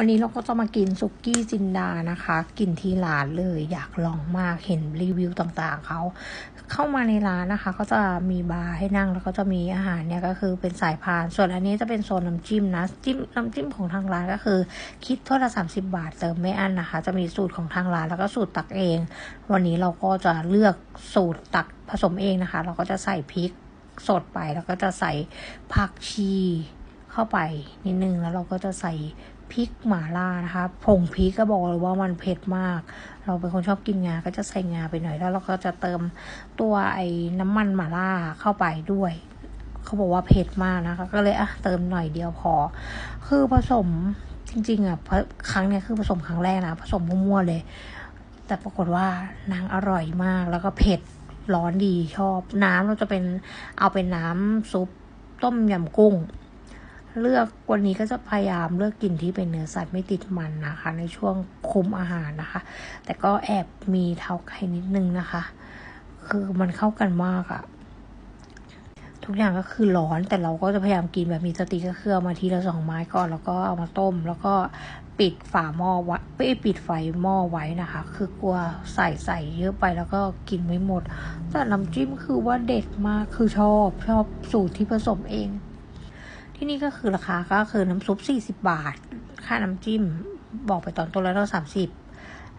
วันนี้เราก็จะมากินสุกี้จินดานะคะ กินที่ร้านเลยอยากลองมากเห็นรีวิวต่างๆเขาเข้ามาในร้านนะคะ ก็จะมีบาร์ให้นั่งแล้วก็จะมีอาหารเนี่ยก็คือเป็นสายพาน ส่วนอันนี้จะเป็นโซนน้ำจิ้มนะจิ้มน้ำจิ้มของทางร้านก็คือ คิดถ้วละสามสิบาทเติมไม่อั้นนะคะ จะมีสูตรของทางร้านแล้วก็สูตรตักเอง วันนี้เราก็จะเลือกสูตรตักผสมเองนะคะ เราก็จะใส่พริกสดไปแล้วก็จะใส่ผักชี เข้าไปนิดนึงแล้วเราก็จะใส่พริกหม่าล่านะคะผงพริกก็บอกเลยว่ามันเผ็ดมาก เราเป็นคนชอบกินงา ก็จะใส่งาไปหน่อยแล้วเราก็จะเติมตัวไอ้น้ำมันหม่าล่าเข้าไปด้วยเขาบอกว่าเผ็ดมากนะคะ ก็เลยอะเติมหน่อยเดียวพอ คือผสมจริง ๆอะครั้งเนี้ยคือผสมครั้งแรกนะผสมมั่วๆเลย แต่ปรากฏว่านางอร่อยมากแล้วก็เผ็ดร้อนดีชอบ น้ำเราจะเป็นเอาเป็นน้ำซุปต้มยำกุ้ง เลือกวันนี้ก็จะพยายามเลือกกินที่เป็นเนื้อสัตว์ไม่ติดมันนะคะ ในช่วงคุมอาหารนะคะ แต่ก็แอบมีเท้าไข่นิดนึงนะคะ คือมันเข้ากันมากอะทุกอย่างก็คือร้อนแต่เราก็จะพยายามกินแบบมีสติก็คือเอามาทีละสองไม้ก่อนแล้วก็เอามาต้ม แล้วก็ปิดฝาหม้อไว้ไม่ปิดไฟหม้อไว้นะคะ คือกลัวใส่ใส่เยอะไปแล้วก็กินไม่หมด แต่น้ำจิ้มคือว่าเด็ดมากคือชอบชอบสูตรที่ผสมเอง ที่นี่ก็คือราคาก็คือน้ำซุปสี่สิบาท ค่าน้ำจิ้มบอกไปตอนต้นแล้วเราสามสิบ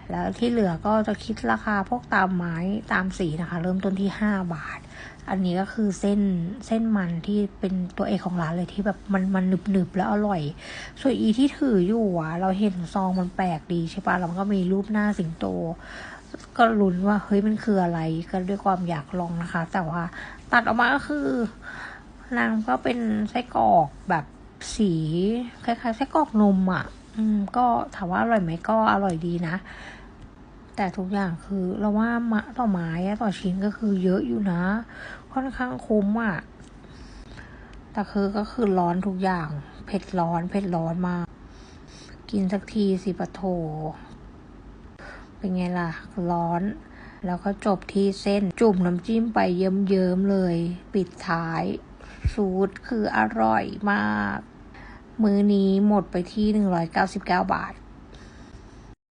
แล้วที่เหลือก็จะคิดราคาพวกตามไม้ตามสีนะคะ เริ่มต้นที่ห้าบาท อันนี้ก็คือเส้นเส้นมันที่เป็นตัวเอกของร้านเลยที่แบบมันมันหนึบหนึบแล้วอร่อย ส่วนอีที่ถืออยู่อะเราเห็นซองมันแปลกดีใช่ปะแล้วมันก็มีรูปหน้าสิงโต ก็ลุ้นว่าเฮ้ยมันคืออะไรก็ด้วยความอยากลองนะคะ แต่ว่าตัดออกมาก็คือ นางก็เป็นไส้กรอกแบบสีคล้ายๆไส้กรอกนมอะ อืม ก็ถามว่าอร่อยไหมก็อร่อยดีนะ แต่ทุกอย่างคือเราว่ามะต่อไม้ต่อชิ้นก็คือเยอะอยู่นะ ค่อนข้างคุ้มอะ แต่คือก็คือร้อนทุกอย่าง เผ็ดร้อนเผ็ดร้อนมาก กินสักทีสิปะโถ เป็นไงล่ะ ร้อนแล้วก็จบที่เส้นจุ่มน้ำจิ้มไปเยิ้มๆเลย ปิดท้าย สูตรคืออร่อยมาก มื้อนี้หมดไปที่ 199 บาท